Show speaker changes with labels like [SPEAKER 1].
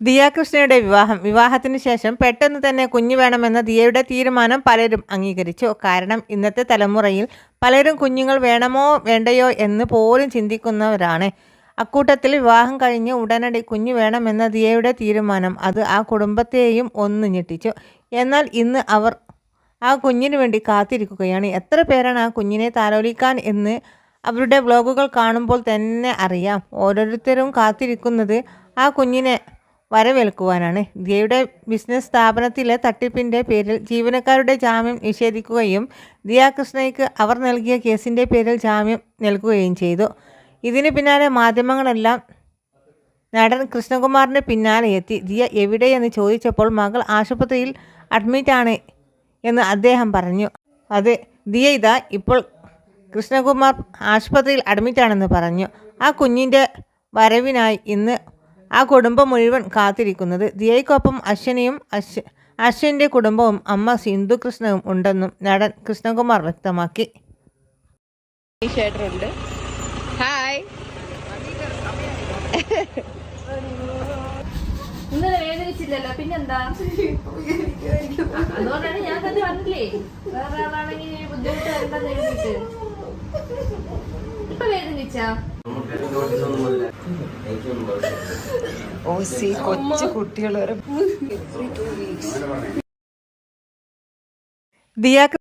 [SPEAKER 1] ദിയാകൃഷ്ണയുടെ വിവാഹം. വിവാഹത്തിന് ശേഷം പെട്ടെന്ന് തന്നെ കുഞ്ഞു വേണമെന്ന ദിയയുടെ തീരുമാനം പലരും അംഗീകരിച്ചു. കാരണം ഇന്നത്തെ തലമുറയിൽ പലരും കുഞ്ഞുങ്ങൾ വേണമോ വേണ്ടയോ എന്ന് പോലും ചിന്തിക്കുന്നവരാണ്. അക്കൂട്ടത്തിൽ വിവാഹം കഴിഞ്ഞ് ഉടനടി കുഞ്ഞു വേണമെന്ന ദിയയുടെ തീരുമാനം അത് ആ കുടുംബത്തെയും ഒന്ന് ഞെട്ടിച്ചു. എന്നാൽ ഇന്ന് അവർ ആ കുഞ്ഞിന് വേണ്ടി കാത്തിരിക്കുകയാണ്. എത്ര പേരാണ് ആ കുഞ്ഞിനെ താലോലിക്കാൻ എന്ന് അവരുടെ വ്ലോഗുകൾ കാണുമ്പോൾ തന്നെ അറിയാം. ഓരോരുത്തരും കാത്തിരിക്കുന്നത് ആ കുഞ്ഞിനെ വരവേൽക്കുവാനാണ്. ദിയയുടെ ബിസിനസ് സ്ഥാപനത്തിലെ തട്ടിപ്പിന്റെ പേരിൽ ജീവനക്കാരുടെ ജാമ്യം നിഷേധിക്കുകയും ദിയാകൃഷ്ണയ്ക്ക് അവർ നൽകിയ കേസിന്റെ പേരിൽ ജാമ്യം നൽകുകയും ചെയ്തു. ഇതിന് പിന്നാലെ മാധ്യമങ്ങളെല്ലാം നടൻ കൃഷ്ണകുമാറിന് പിന്നാലെ എത്തി. ദിയ എവിടെയെന്ന് ചോദിച്ചപ്പോൾ മകൾ ആശുപത്രിയിൽ അഡ്മിറ്റാണ് എന്ന് അദ്ദേഹം പറഞ്ഞു. അതെ ദിയ ഇതാ ഇപ്പോൾ കൃഷ്ണകുമാർ ആശുപത്രിയിൽ അഡ്മിറ്റാണെന്ന് പറഞ്ഞു. ആ കുഞ്ഞിന്റെ വരവിനായി ഇന്ന് ആ കുടുംബം മുഴുവൻ കാത്തിരിക്കുന്നത് ദിയയ്ക്കൊപ്പം അശ്വനിയും അശ്വ അശ്വന്റെ കുടുംബവും അമ്മ സിന്ധു കൃഷ്ണവും ഉണ്ടെന്നും നടൻ കൃഷ്ണകുമാർ വ്യക്തമാക്കി.
[SPEAKER 2] ഹായ്.
[SPEAKER 3] ഇന്നലെ വേദനിച്ചില്ലല്ലോ പിന്നെന്താ? അതുകൊണ്ടാണ് ഞാൻ തന്നെ പറഞ്ഞില്ലേ വേറെ ആളാണെങ്കിൽ ബുദ്ധിമുട്ട് ഇപ്പൊ വേദനിച്ചാ?
[SPEAKER 2] ഓസി കൊച്ചു കുട്ടികൾ വരെ
[SPEAKER 1] ദിയ